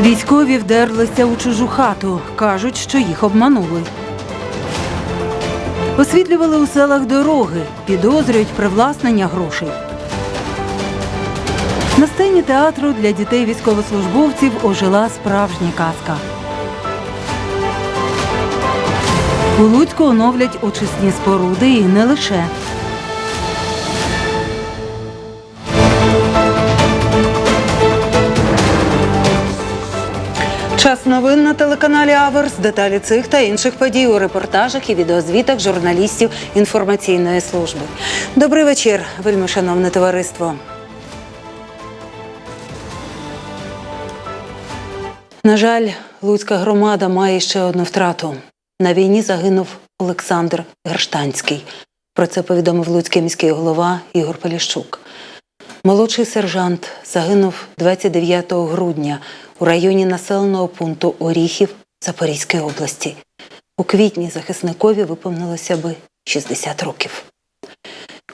Військові вдерлися у чужу хату. Кажуть, що їх обманули. Освітлювали у селах дороги, підозрюють привласнення грошей. На сцені театру для дітей військовослужбовців ожила справжня казка. У Луцьку оновлять очисні споруди і не лише. Час новин на телеканалі Аверс. Деталі цих та інших подій у репортажах і відеозвітах журналістів інформаційної служби. Добрий вечір, вельми шановне товариство. На жаль, Луцька громада має ще одну втрату. На війні загинув Олександр Герштанський. Про це повідомив Луцький міський голова Ігор Поліщук. Молодший сержант загинув 29 грудня у районі населеного пункту Оріхів Запорізької області. У квітні захисникові виповнилося би 60 років.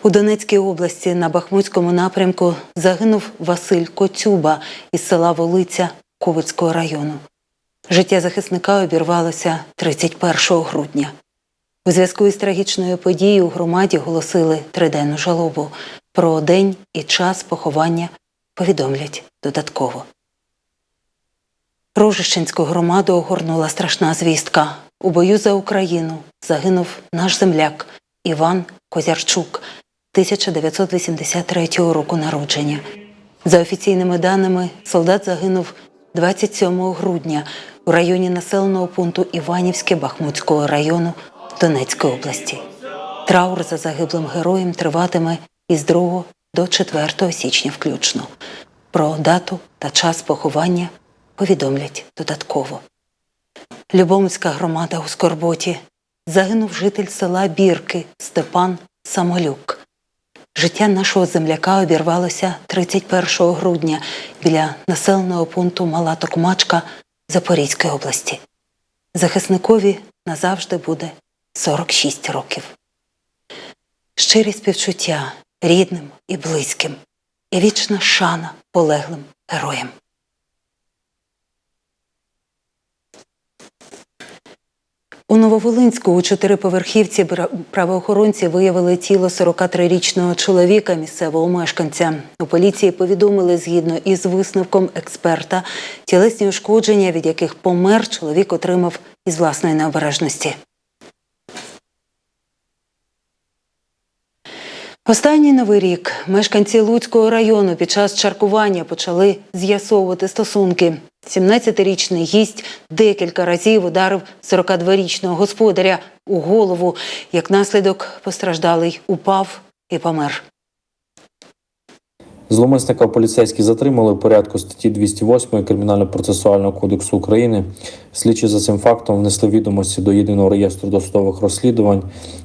У Донецькій області на Бахмутському напрямку загинув Василь Коцюба із села Волиця Ковицького району. Життя захисника обірвалося 31 грудня. У зв'язку із трагічною подією у громаді оголосили триденну жалобу. Про день і час поховання повідомлять додатково. Рожищенську громаду огорнула страшна звістка. У бою за Україну загинув наш земляк Іван Козярчук 1983 року народження. За офіційними даними, солдат загинув 27 грудня у районі населеного пункту Іванівське Бахмутського району Донецької області. Траур за загиблим героєм триватиме із 2 до 4 січня включно. Про дату та час поховання повідомлять додатково. Любомицька громада у Скорботі загинув житель села Бірки Степан Самолюк. Життя нашого земляка обірвалося 31 грудня біля населеного пункту Мала Токмачка Запорізької області. Захисникові назавжди буде 46 років. Щирі співчуття рідним і близьким, і вічна шана полеглим героям. У Нововолинську у чотириповерхівці правоохоронці виявили тіло 43-річного чоловіка місцевого мешканця. У поліції повідомили, згідно із висновком експерта, тілесні ушкодження, від яких помер, чоловік отримав із власної необережності. Останній новий рік мешканці Луцького району під час чаркування почали з'ясовувати стосунки. 17-річний гість декілька разів ударив 42-річного господаря у голову. Як наслідок постраждалий упав і помер. Зловмисника поліцейські затримали в порядку статті 208 Кримінально-процесуального кодексу України. Слідчі за цим фактом внесли відомості до єдиного реєстру досудових розслідувань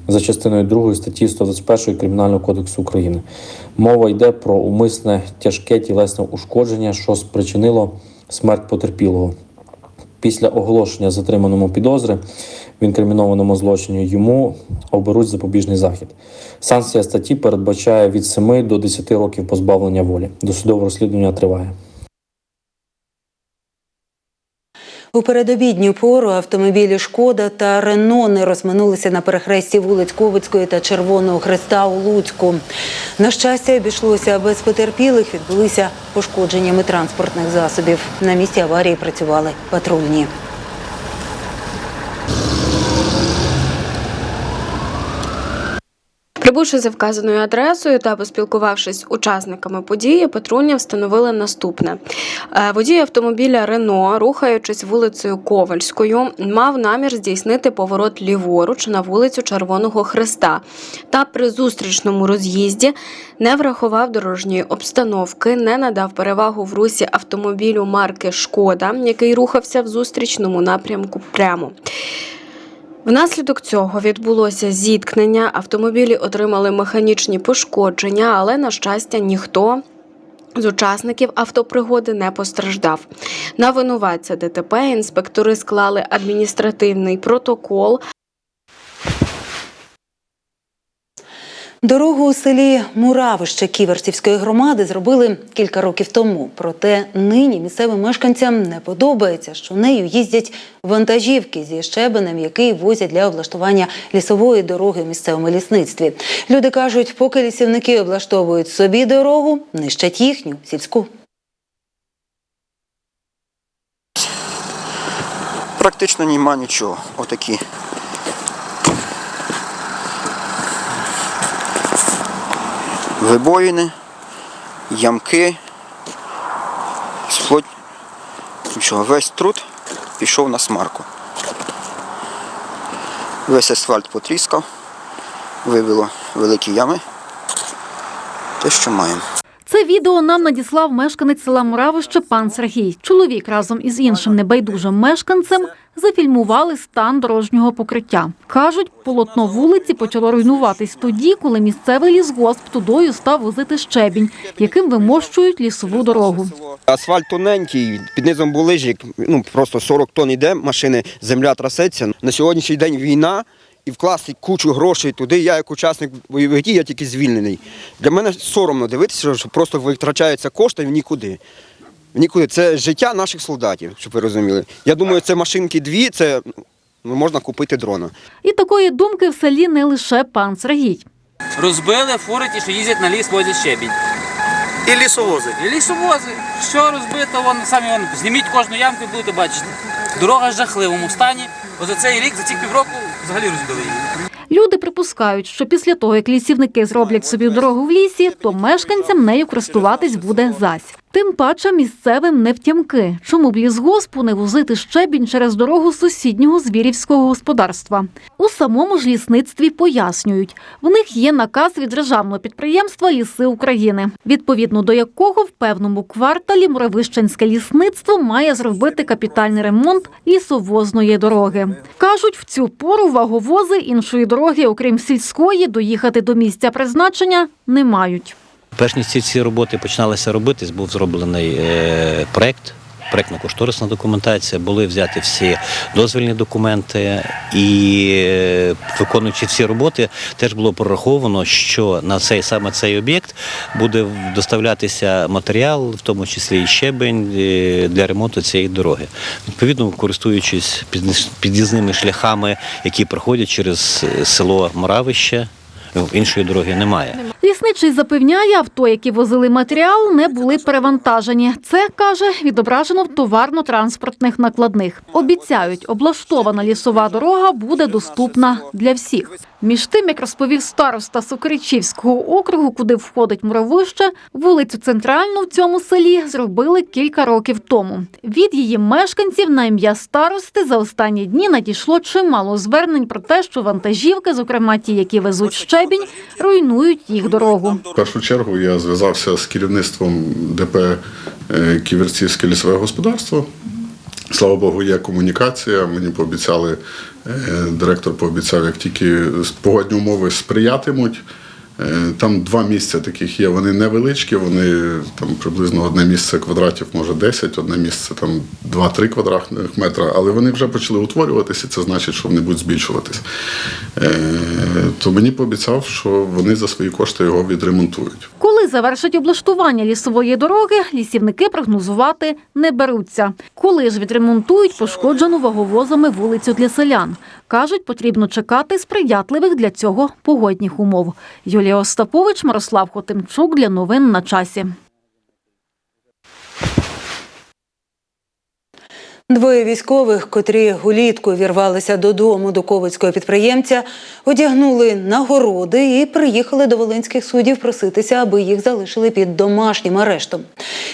за частиною 2 статті 121 Кримінального кодексу України. Мова йде про умисне тяжке тілесне ушкодження, що спричинило смерть потерпілого. Після оголошення затриманому підозри в інкримінованому злочині йому оберуть запобіжний захід. Санкція статті передбачає від 7 до 10 років позбавлення волі. Досудове розслідування триває. У передобідню пору автомобілі Шкода та Рено не розминулися на перехресті вулиць Ковицької та Червоного Хреста у Луцьку. На щастя, обійшлося без потерпілих, відбулися пошкодженнями транспортних засобів. На місці аварії працювали патрульні. Прибувши за вказаною адресою та поспілкувавшись з учасниками події, патрульні встановили наступне: Е, водій автомобіля Рено, рухаючись вулицею Ковальською, мав намір здійснити поворот ліворуч на вулицю Червоного Хреста та при зустрічному роз'їзді не врахував дорожньої обстановки, не надав перевагу в русі автомобілю марки Шкода, який рухався в зустрічному напрямку прямо. Внаслідок цього відбулося зіткнення. Автомобілі отримали механічні пошкодження, але на щастя ніхто. З учасників автопригоди не постраждав. На винуватця ДТП інспектори склали адміністративний протокол, Дорогу у селі Муравище Ківерцівської громади зробили кілька років тому. Проте нині місцевим мешканцям не подобається, що нею їздять вантажівки зі щебенем, який возять для облаштування лісової дороги в місцевому лісництві. Люди кажуть, поки лісівники облаштовують собі дорогу, нищать їхню сільську. Практично нема нічого. Отакі. Вибоїни, ямки. Сплоть. Нічого, весь труд пішов на смарку. Весь асфальт потріскав, вивело великі ями. Те, що маємо. Відео нам надіслав мешканець села Муравище пан Сергій. Чоловік разом із іншим небайдужим мешканцем зафільмували стан дорожнього покриття. Кажуть, полотно вулиці почало руйнуватись тоді, коли місцевий лісгосп тудою став возити щебінь, яким вимощують лісову дорогу. Асфальт тоненький, під низом булижник, ну просто 40 тонн йде машини, земля трасеться. На сьогоднішній день війна і вкласти кучу грошей туди. Я як учасник бойових дій, я тільки звільнений. Для мене соромно дивитися, що просто витрачаються кошти в нікуди. В нікуди. Це життя наших солдатів, щоб ви розуміли. Я думаю, це машинки дві, це ну, можна купити дрона. І такої думки в селі не лише пан Сергій. Розбили фури ті, що їздять на ліс, возять щебінь. І лісовози. І лісовози. Що розбито, вон, самі вон, зніміть кожну ямку і будете бачити. Дорога в жахливому стані. Бо за цей рік, за ці півроку взагалі розбили її. Люди припускають, що після того, як лісівники зроблять собі дорогу в лісі, то мешканцям нею користуватись буде зась. Тим паче місцевим не втямки. Чому б лісгоспу не возити щебінь через дорогу сусіднього звірівського господарства? У самому ж лісництві пояснюють, в них є наказ від державного підприємства Ліси України, відповідно до якого в певному кварталі Муравищенське лісництво має зробити капітальний ремонт лісовозної дороги. Кажуть, в цю пору ваговози іншої дороги, окрім сільської, доїхати до місця призначення не мають. Перш ніж ці всі роботи починалися робитись, був зроблений е, проект. Проектно-кошторисна документація, були взяті всі дозвільні документи, і е, виконуючи всі роботи, теж було прораховано, що на цей саме цей об'єкт буде доставлятися матеріал, в тому числі і щебень е, для ремонту цієї дороги. Відповідно, користуючись під'їз- під'їзними шляхами, які проходять через село Моравище, іншої дороги немає. Лісничий запевняє, авто, які возили матеріал, не були перевантажені. Це каже відображено в товарно-транспортних накладних. Обіцяють, облаштована лісова дорога буде доступна для всіх. Між тим, як розповів староста Сокиричівського округу, куди входить муравище, вулицю центральну в цьому селі зробили кілька років тому. Від її мешканців на ім'я старости за останні дні надійшло чимало звернень про те, що вантажівки, зокрема ті, які везуть щебінь, руйнують їх дорогу. В першу чергу я зв'язався з керівництвом ДП е, Ківерцівське лісове господарство. Слава Богу, є комунікація. Мені пообіцяли, е, директор пообіцяв, як тільки погодні умови сприятимуть. Е, Там два місця таких є. Вони невеличкі, вони там приблизно одне місце квадратів, може 10, одне місце там 2-3 квадратних метра, але вони вже почали утворюватися, це значить, що вони будуть збільшуватись. Е, То мені пообіцяв, що вони за свої кошти його відремонтують. Коли завершать облаштування лісової дороги, лісівники прогнозувати не беруться. Коли ж відремонтують пошкоджену ваговозами вулицю для селян. Кажуть, потрібно чекати сприятливих для цього погодних умов. Юлія Остапович, Мирослав Хотимчук для новин на часі. Двоє військових, котрі улітку вірвалися додому до ковицького підприємця, одягнули нагороди і приїхали до волинських суддів проситися, аби їх залишили під домашнім арештом.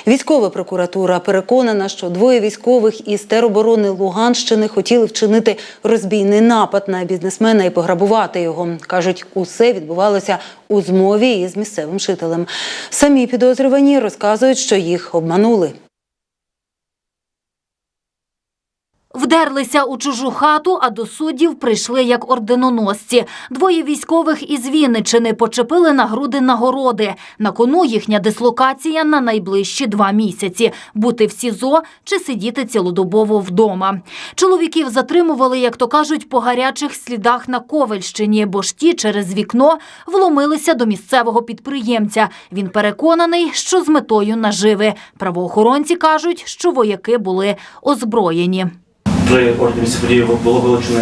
Військова прокуратура переконана, що двоє військових із тероборони Луганщини хотіли вчинити розбійний напад на бізнесмена і пограбувати його. кажуть, усе відбувалося у змові із місцевим жителем. Самі підозрювані розказують, що їх обманули. Вдерлися у чужу хату, а до суддів прийшли як орденоносці. Двоє військових із Вінничини почепили на груди нагороди. На кону їхня дислокація на найближчі два місяці – бути в СІЗО чи сидіти цілодобово вдома. Чоловіків затримували, як то кажуть, по гарячих слідах на Ковельщині, бо ж ті через вікно вломилися до місцевого підприємця. Він переконаний, що з метою наживи. Правоохоронці кажуть, що вояки були озброєні. При місці події було вилучені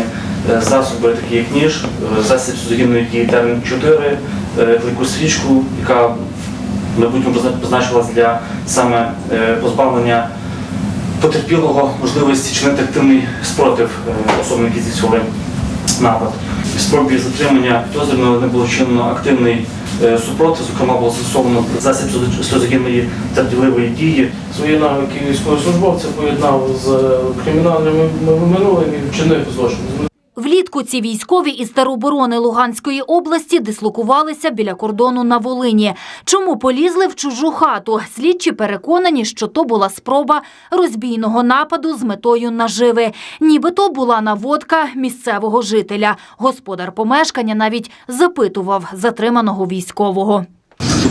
е, засоби, такі як ніж, е, засіб судогінної дії термін 4, е, клейку стрічку, яка в майбутньому позна- для саме позбавлення потерпілого можливості чинити активний спротив особам, які здійснювали напад. В спробі затримання підозрюваного не було вчинено активний е, супротив, зокрема було застосовано засіб сльозогінної та діливої дії. Свої навики військовослужбовця поєднав з кримінальними минулими і вчинив злочин. Влітку ці військові із тероборони Луганської області дислокувалися біля кордону на Волині. Чому полізли в чужу хату? Слідчі переконані, що то була спроба розбійного нападу з метою наживи. Нібито була наводка місцевого жителя. Господар помешкання навіть запитував затриманого військового.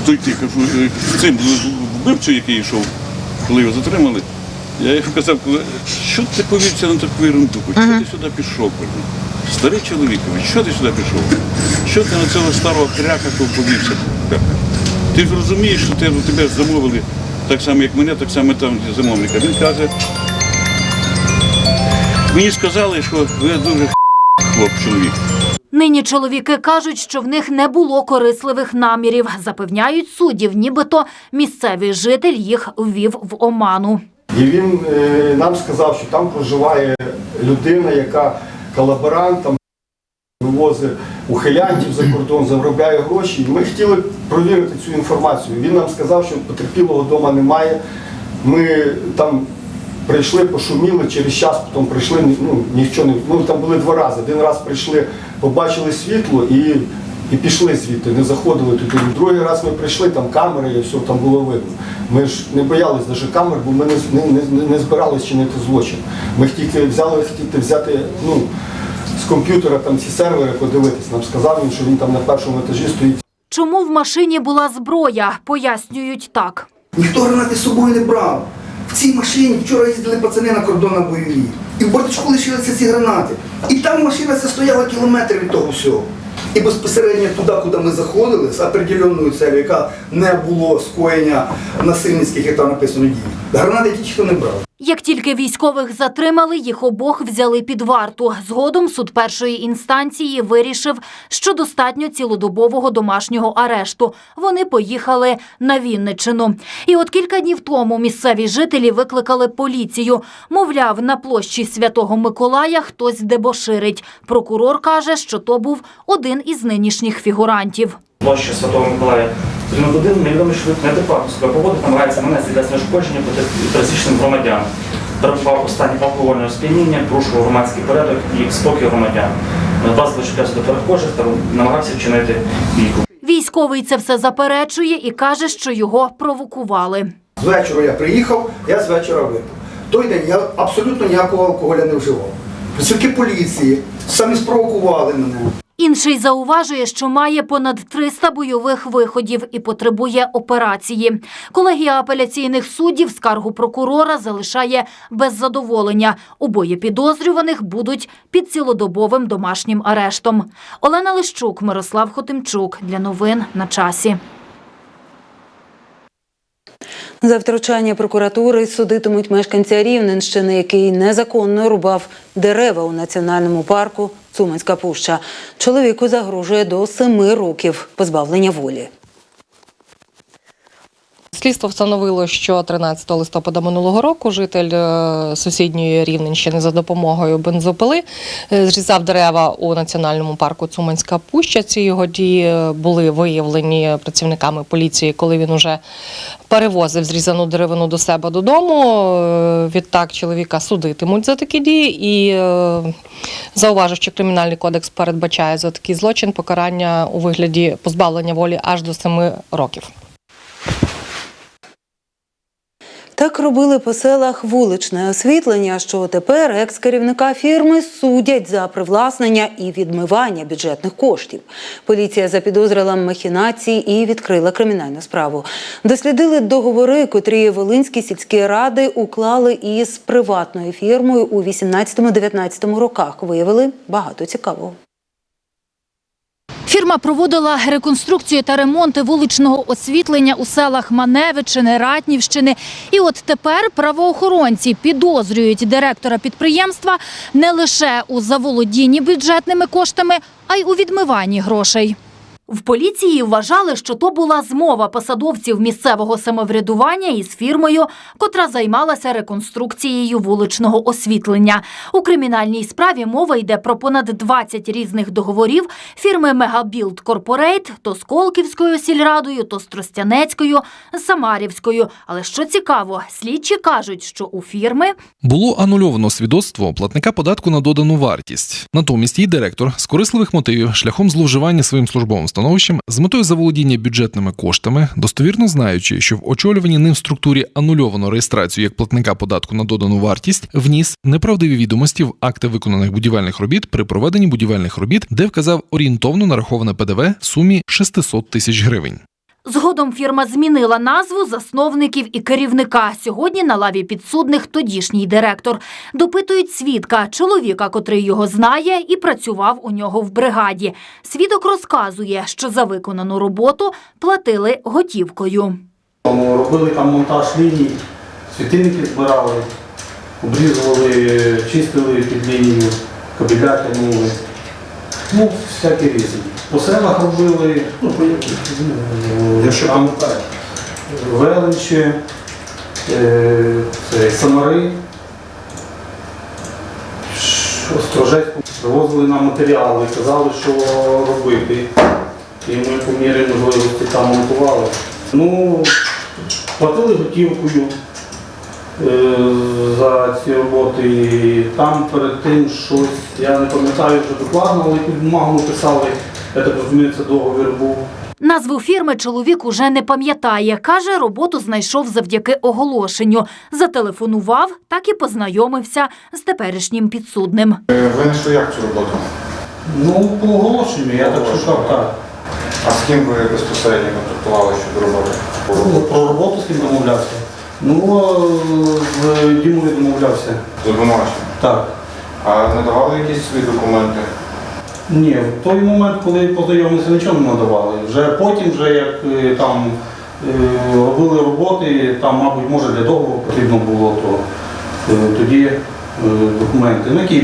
Е, цим вбивцю, який йшов, коли його затримали, я йому казав, що ти повівся на таку ерунду? Що ти сюди пішов? Старий чоловікович, що ти сюди пішов? Що ти на цього старого кряка повівся? Ти ж розумієш, що тебе, тебе замовили так само, як мене, так само там замовника. Він каже, мені сказали, що ви дуже хлоп чоловік. Нині чоловіки кажуть, що в них не було корисливих намірів. Запевняють суддів, нібито місцевий житель їх ввів в оману. І він е, нам сказав, що там проживає людина, яка колаборант, там вивозить ухилянтів за кордон, заробляє гроші. І ми хотіли провірити цю інформацію. Він нам сказав, що потерпілого вдома немає. Ми там прийшли, пошуміли, через час потім прийшли, ну нічого не. Ну там були два рази. Один раз прийшли, побачили світло і. І пішли звідти, не заходили туди. Другий раз ми прийшли, там камери і все там було видно. Ми ж не боялись навіть камер, бо ми не, не, не, не збирались чинити злочин. Ми тільки взяли хотіти взяти ну, з комп'ютера там ці сервери, подивитись. Нам сказав він, що він там на першому етажі стоїть. Чому в машині була зброя? Пояснюють так. Ніхто гранати з собою не брав. В цій машині вчора їздили пацани на кордон на бойові. І в бардачку лишилися ці гранати. І там машина стояла кілометр від того всього. І безпосередньо туди, куди ми заходили, з определеною целью, яка не було скоєння насильницьких, як там написано дій. Гранати ті хто не брав. Як тільки військових затримали, їх обох взяли під варту. Згодом суд першої інстанції вирішив, що достатньо цілодобового домашнього арешту. Вони поїхали на Вінниччину. І от кілька днів тому місцеві жителі викликали поліцію. Мовляв, на площі Святого Миколая хтось дебоширить. Прокурор каже, що то був один із нинішніх фігурантів. Площі Святого Миколая. Він один невідомий чоловік неадекватно себе поводить, намагається нанести для знешкодження проти пересічним громадян. Перебував у стані алкогольного сп'яніння, порушував громадський порядок і спокій громадян. Власне, чіплявся до перехожих та намагався вчинити бійку. Військовий це все заперечує і каже, що його провокували. З вечора я приїхав, я з вечора випив. Той день я абсолютно ніякого алкоголя не вживав. Працівники поліції самі спровокували мене. Інший зауважує, що має понад 300 бойових виходів і потребує операції. Колегія апеляційних суддів скаргу прокурора залишає без задоволення. Обоє підозрюваних будуть під цілодобовим домашнім арештом. Олена Лищук, Мирослав Хотимчук. Для новин на часі. За втручання прокуратури судитимуть мешканця Рівненщини, який незаконно рубав дерева у національному парку Цуманська пуща. Чоловіку загрожує до семи років позбавлення волі. Слідство встановило, що 13 листопада минулого року житель е, сусідньої Рівненщини за допомогою бензопили е, зрізав дерева у національному парку Цуманська Пуща. Ці його дії були виявлені працівниками поліції, коли він уже перевозив зрізану деревину до себе додому. Е, Відтак чоловіка судитимуть за такі дії і е, зауважив, що кримінальний кодекс передбачає за такий злочин покарання у вигляді позбавлення волі аж до 7 років. Так робили по селах вуличне освітлення, що тепер екс-керівника фірми судять за привласнення і відмивання бюджетних коштів. Поліція запідозрила махінації і відкрила кримінальну справу. Дослідили договори, котрі Волинські сільські ради уклали із приватною фірмою у 18-19 роках. Виявили багато цікавого. Фірма проводила реконструкцію та ремонти вуличного освітлення у селах Маневичини, Ратнівщини. І от тепер правоохоронці підозрюють директора підприємства не лише у заволодінні бюджетними коштами, а й у відмиванні грошей. В поліції вважали, що то була змова посадовців місцевого самоврядування із фірмою, котра займалася реконструкцією вуличного освітлення. У кримінальній справі мова йде про понад 20 різних договорів фірми Мегабілд Корпорейт, то з Колківською сільрадою, то з Тростянецькою, з Самарівською. Але що цікаво, слідчі кажуть, що у фірми Було анульовано свідоцтво платника податку на додану вартість. Натомість її директор з корисливих мотивів шляхом зловживання своїм службовим становищем з метою заволодіння бюджетними коштами, достовірно знаючи, що в очолюванні ним структурі анульовано реєстрацію як платника податку на додану вартість, вніс неправдиві відомості в акти виконаних будівельних робіт при проведенні будівельних робіт, де вказав орієнтовно нараховане ПДВ в сумі 600 тисяч гривень. Згодом фірма змінила назву засновників і керівника. Сьогодні на лаві підсудних тодішній директор. Допитують свідка, чоловіка, котрий його знає і працював у нього в бригаді. Свідок розказує, що за виконану роботу платили готівкою. Робили там монтаж ліній, світильники збирали, обрізували, чистили під лінію, кабеля тягнули. Ну, всякі різні. По селах робили, ну, по яких? Я що пам'ятаю. Величі, е, Самари, Острожецьку. Привозили нам матеріали, казали, що робити. І ми по мірі можливості там монтували. Ну, платили готівкою е, за ці роботи. І Там перед тим щось, я не пам'ятаю вже докладно, але під бумагу писали, я так розумію, це договір був. Назву фірми чоловік уже не пам'ятає. Каже, роботу знайшов завдяки оголошенню. Зателефонував, так і познайомився з теперішнім підсудним. Ви знайшли як цю роботу? Ну, по оголошенню, я так шукав, так. А з ким ви безпосередньо контактували щодо роботи? Ну, Про роботу з ким домовлявся? Ну, е, з Дімою домовлявся. З обвинуваченням? Так. А надавали якісь свої документи? Ні, в той момент, коли познайомилися, нічого не надавали. Вже потім, вже як е, там е, робили роботи, там, мабуть, може для договору потрібно було, то е, тоді документи. Ну, які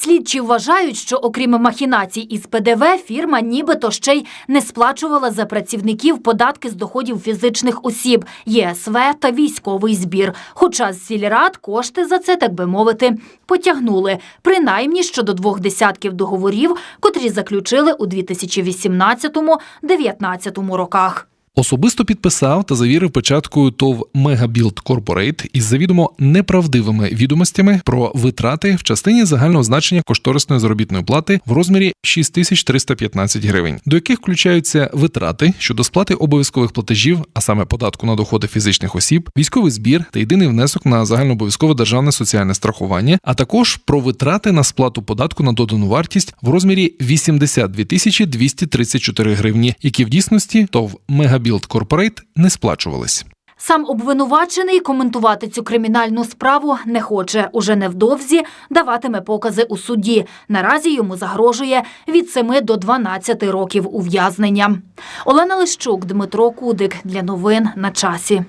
Слідчі вважають, що окрім махінацій із ПДВ, фірма нібито ще й не сплачувала за працівників податки з доходів фізичних осіб, ЄСВ та військовий збір. Хоча з сільрад кошти за це, так би мовити, потягнули, принаймні щодо двох десятків договорів, котрі заключили у 2018-2019 роках. Особисто підписав та завірив печаткою ТОВ Мегабілд Корпорейт із завідомо неправдивими відомостями про витрати в частині загального значення кошторисної заробітної плати в розмірі 6315 гривень, до яких включаються витрати щодо сплати обов'язкових платежів, а саме податку на доходи фізичних осіб, військовий збір та єдиний внесок на загальнообов'язкове державне соціальне страхування, а також про витрати на сплату податку на додану вартість в розмірі 82 тисячі 234 гривні, які в дійсності ТОВ Мегабілд Корпорейт не сплачувались. Сам обвинувачений коментувати цю кримінальну справу не хоче. Уже невдовзі даватиме покази у суді. Наразі йому загрожує від 7 до 12 років ув'язнення. Олена Лищук, Дмитро Кудик для новин на часі.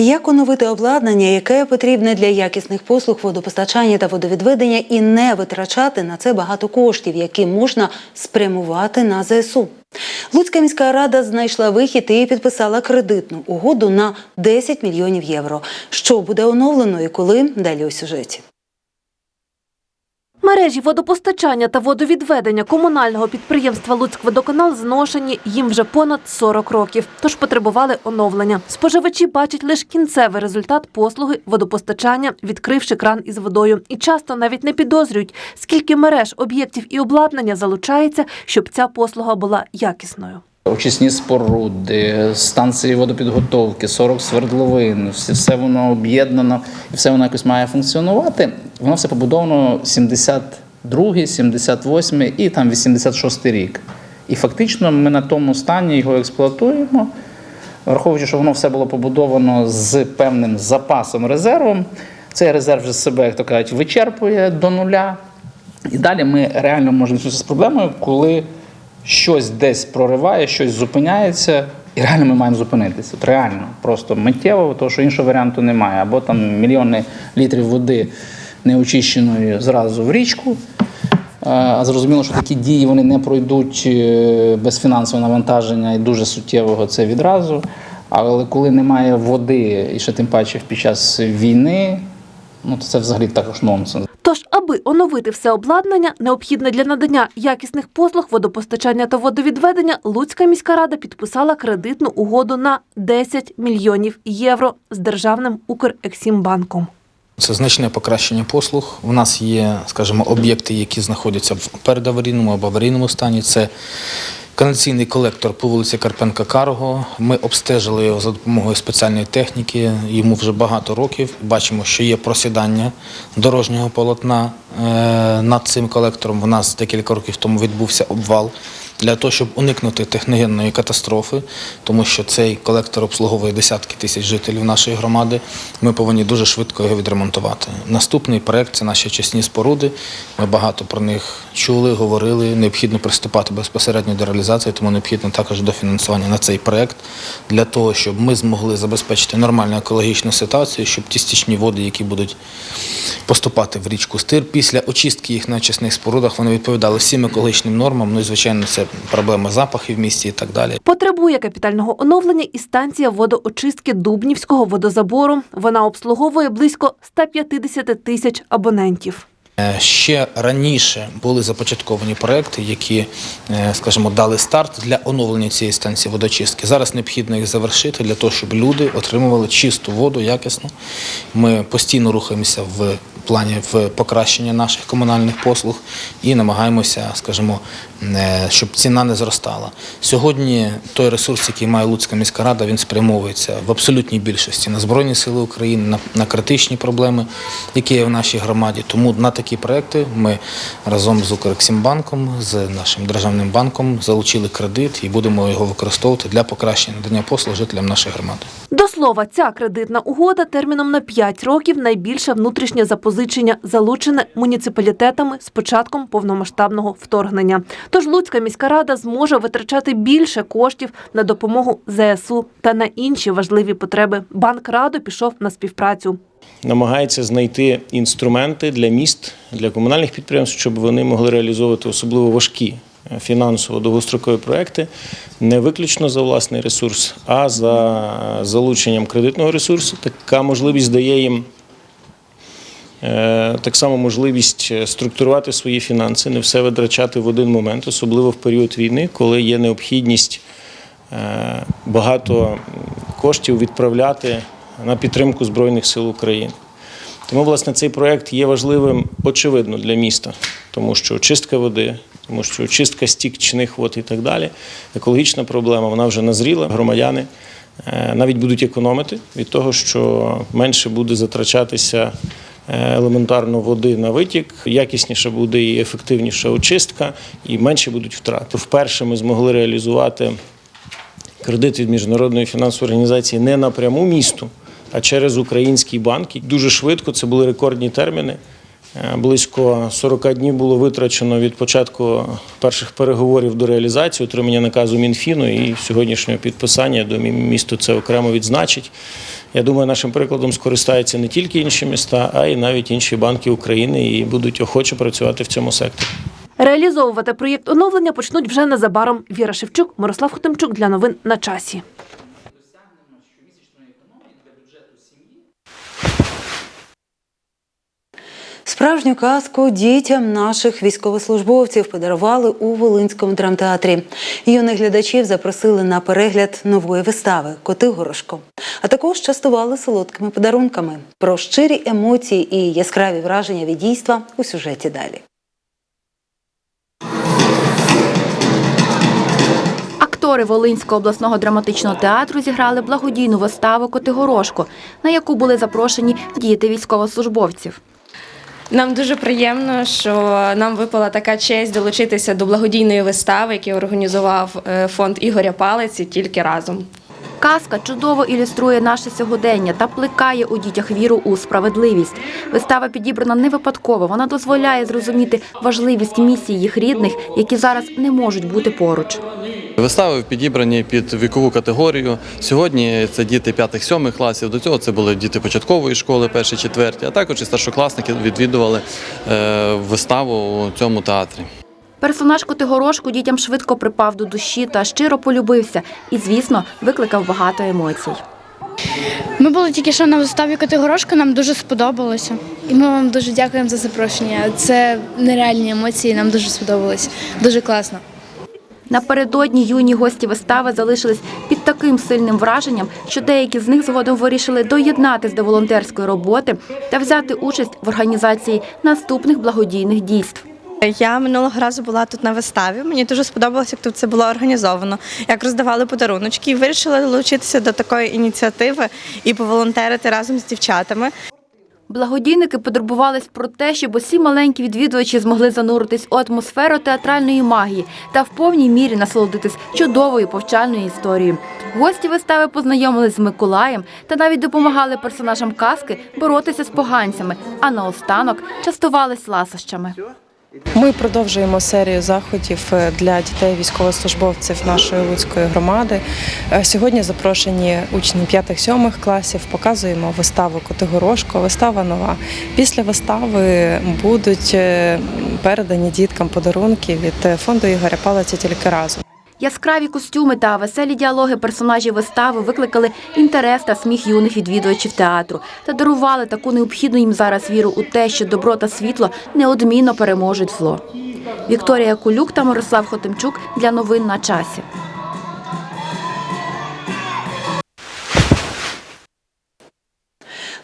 Як оновити обладнання, яке потрібне для якісних послуг водопостачання та водовідведення, і не витрачати на це багато коштів, які можна спрямувати на ЗСУ? Луцька міська рада знайшла вихід і підписала кредитну угоду на 10 мільйонів євро. Що буде оновлено і коли далі у сюжеті? Мережі водопостачання та водовідведення комунального підприємства «Луцькводоканал» зношені їм вже понад 40 років, тож потребували оновлення. Споживачі бачать лише кінцевий результат послуги водопостачання, відкривши кран із водою, і часто навіть не підозрюють, скільки мереж, об'єктів і обладнання залучається, щоб ця послуга була якісною. Очисні споруди, станції водопідготовки, 40 свердловин, все, все воно об'єднано і все воно якось має функціонувати. Воно все побудовано 72, 78 і там 86 рік. І фактично ми на тому стані його експлуатуємо, враховуючи, що воно все було побудовано з певним запасом резервом. Цей резерв вже себе, як то кажуть, вичерпує до нуля. І далі ми реально можемо з проблемою, коли щось десь прориває, щось зупиняється, і реально ми маємо зупинитися. От реально, просто миттєво, тому що іншого варіанту немає. Або там мільйони літрів води неочищеної зразу в річку. Е, А зрозуміло, що такі дії вони не пройдуть е, без фінансового навантаження і дуже суттєвого це відразу. Але коли немає води, і ще тим паче під час війни, ну то це взагалі також нонсенс. Тож, аби оновити все обладнання, необхідне для надання якісних послуг водопостачання та водовідведення, Луцька міська рада підписала кредитну угоду на 10 мільйонів євро з державним Укрексімбанком. Це значне покращення послуг. У нас є, скажімо, об'єкти, які знаходяться в передаварійному або аварійному стані. Це каналізаційний колектор по вулиці Карпенка Карго. Ми обстежили його за допомогою спеціальної техніки. Йому вже багато років. Бачимо, що є просідання дорожнього полотна е, над цим колектором. У нас декілька років тому відбувся обвал. Для того, щоб уникнути техногенної катастрофи, тому що цей колектор обслуговує десятки тисяч жителів нашої громади, ми повинні дуже швидко його відремонтувати. Наступний проект це наші очисні споруди. Ми багато про них чули, говорили. Необхідно приступати безпосередньо до реалізації, тому необхідно також дофінансування на цей проект для того, щоб ми змогли забезпечити нормальну екологічну ситуацію, щоб ті стічні води, які будуть поступати в річку Стир, після очистки їх на очисних спорудах вони відповідали всім екологічним нормам. Ну і звичайно, це проблема запахів в місті і так далі. Потребує капітального оновлення і станція водоочистки Дубнівського водозабору. Вона обслуговує близько 150 тисяч абонентів. Е, Ще раніше були започатковані проекти, які, е, скажімо, дали старт для оновлення цієї станції водочистки. Зараз необхідно їх завершити для того, щоб люди отримували чисту воду якісно. Ми постійно рухаємося в плані в покращення наших комунальних послуг і намагаємося, скажімо, е, щоб ціна не зростала. Сьогодні той ресурс, який має Луцька міська рада, він спрямовується в абсолютній більшості на Збройні Сили України, на, на критичні проблеми, які є в нашій громаді. Тому на такі проекти ми разом з Укрексімбанком, з нашим державним банком залучили кредит і будемо його використовувати для покращення надання послуг жителям нашої громади. До слова, ця кредитна угода терміном на 5 років найбільше внутрішнє запозичення залучене муніципалітетами з початком повномасштабного вторгнення. Тож Луцька міська рада зможе витрачати більше коштів на допомогу ЗСУ та на інші важливі потреби. Банк Радо пішов на співпрацю. намагається знайти інструменти для міст, для комунальних підприємств, щоб вони могли реалізовувати особливо важкі фінансово довгострокові проекти, не виключно за власний ресурс, а за залученням кредитного ресурсу. Така можливість дає їм е, так само можливість е, структурувати свої фінанси, не все витрачати в один момент, особливо в період війни, коли є необхідність е, багато коштів відправляти на підтримку Збройних сил України. Тому, власне, цей проект є важливим, очевидно, для міста, тому що очистка води, тому що очистка стікчних вод і так далі. Екологічна проблема, вона вже назріла. Громадяни е, навіть будуть економити від того, що менше буде затрачатися е, елементарно води на витік, якісніше буде і ефективніша очистка, і менше будуть втрати. Вперше ми змогли реалізувати кредит від міжнародної фінансової організації не напряму місту, а через український банк. І Дуже швидко це були рекордні терміни. Е, Близько 40 днів було витрачено від початку перших переговорів до реалізації, отримання наказу Мінфіну і сьогоднішнього підписання. Думаю, місто це окремо відзначить. Я думаю, нашим прикладом скористаються не тільки інші міста, а й навіть інші банки України і будуть охоче працювати в цьому секторі. Реалізовувати проєкт оновлення почнуть вже незабаром. Віра Шевчук, Мирослав Хотимчук для новин на часі. Справжню казку дітям наших військовослужбовців подарували у Волинському драмтеатрі. Юних глядачів запросили на перегляд нової вистави Коти горошко. А також частували солодкими подарунками. Про щирі емоції і яскраві враження від дійства у сюжеті далі. Актори Волинського обласного драматичного театру зіграли благодійну виставу Котигорошко, на яку були запрошені діти військовослужбовців. Нам дуже приємно, що нам випала така честь долучитися до благодійної вистави, яку організував е, фонд Ігоря Палиці тільки разом. Казка чудово ілюструє наше сьогодення та плекає у дітях віру у справедливість. Вистава підібрана не випадково. Вона дозволяє зрозуміти важливість місії їх рідних, які зараз не можуть бути поруч. Вистави підібрані під вікову категорію. Сьогодні це діти 5-7 класів. До цього це були діти початкової школи, перші, четверті, а також і старшокласники відвідували е, виставу у цьому театрі. Персонаж Котигорошку дітям швидко припав до душі та щиро полюбився і, звісно, викликав багато емоцій. Ми були тільки що на виставі Котигорошка, нам дуже сподобалося. І ми вам дуже дякуємо за запрошення. Це нереальні емоції, нам дуже сподобалось. Дуже класно. Напередодні юні гості вистави залишились під таким сильним враженням, що деякі з них згодом вирішили доєднатись до волонтерської роботи та взяти участь в організації наступних благодійних дійств. Я минулого разу була тут на виставі. Мені дуже сподобалося, як тут це було організовано, як роздавали подаруночки. І вирішила долучитися до такої ініціативи і поволонтерити разом з дівчатами. Благодійники потурбувались про те, щоб усі маленькі відвідувачі змогли зануритись у атмосферу театральної магії та в повній мірі насолодитись чудовою повчальною історією. Гості вистави познайомились з Миколаєм та навіть допомагали персонажам казки боротися з поганцями, а наостанок частувались ласощами. Ми продовжуємо серію заходів е, для дітей військовослужбовців нашої Луцької громади. Е, Сьогодні запрошені учні 5-7 класів. Показуємо виставу Котигорошко. Вистава нова. Після вистави будуть е, передані діткам подарунки від фонду Ігоря Палаця тільки разом. Яскраві костюми та веселі діалоги персонажів вистави викликали інтерес та сміх юних відвідувачів театру та дарували таку необхідну їм зараз віру у те, що добро та світло неодмінно переможуть зло. Вікторія Кулюк та Мирослав Хотимчук для новин на часі.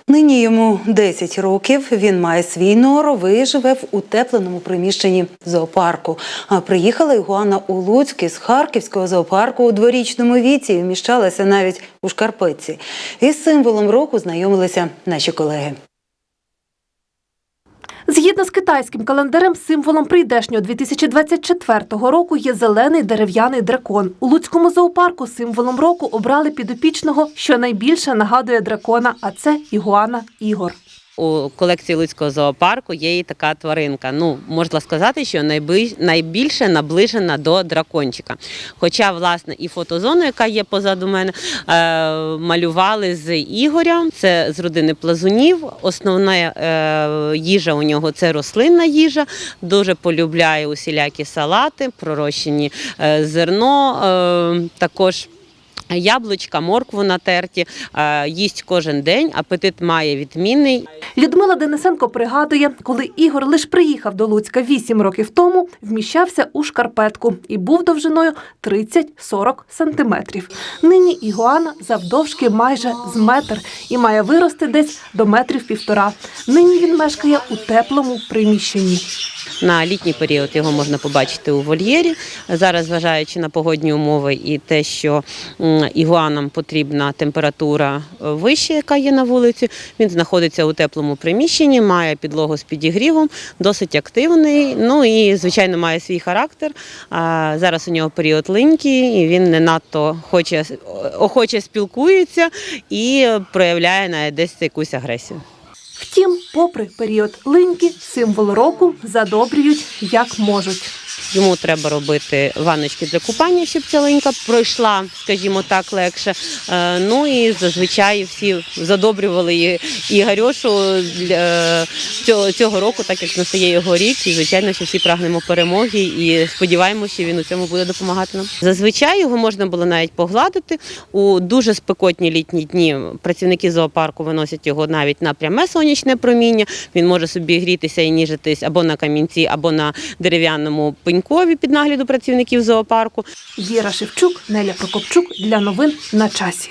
Нині йому 10 років. Він має свій норовий живе в утепленому приміщенні зоопарку. А приїхала Ігуана у Луцьк із Харківського зоопарку у дворічному віці і вміщалася навіть у шкарпетці. Із символом року знайомилися наші колеги. Згідно з китайським календарем, символом прийдешнього 2024 року є зелений дерев'яний дракон. У Луцькому зоопарку символом року обрали підопічного, що найбільше нагадує дракона, а це ігуана Ігор. У колекції Луцького зоопарку є і така тваринка. Ну, можна сказати, що найбільше наближена до дракончика. Хоча, власне, і фотозону, яка є позаду мене, е, малювали з Ігоря. Це з родини плазунів. Основна е, їжа у нього це рослинна їжа. Дуже полюбляє усілякі салати, пророщені е, зерно. Також Яблучка, моркву натерті, е, їсть кожен день, апетит має відмінний. Людмила Денисенко пригадує, коли Ігор лише приїхав до Луцька 8 років тому, вміщався у шкарпетку і був довжиною 30-40 сантиметрів. Нині Ігуана завдовжки майже з метр і має вирости десь до метрів півтора. Нині він мешкає у теплому приміщенні. На літній період його можна побачити у вольєрі. Зараз, зважаючи на погодні умови і те, що ігуанам потрібна температура е, вища, яка є на вулиці, він знаходиться у теплому приміщенні, має підлогу з підігрівом, досить активний. Ну і звичайно має свій характер. Зараз у нього період линьки, і він не надто хоче охоче спілкується і проявляє навіть десь якусь агресію. Втім, попри період линьки, символ року задобрюють як можуть. Йому треба робити ванночки для купання, щоб ця линька пройшла, скажімо так, легше. Е, Ну і зазвичай всі задобрювали і, Гарьошу для е, цього, року, так як настає його рік. І звичайно, що всі прагнемо перемоги і сподіваємося, що він у цьому буде допомагати нам. Зазвичай його можна було навіть погладити. У дуже спекотні літні дні працівники зоопарку виносять його навіть на пряме сонячне проміння. Він може собі грітися і ніжитись або на камінці, або на дерев'яному пенькові під нагляду працівників зоопарку. Віра Шевчук, Неля Прокопчук для новин на часі.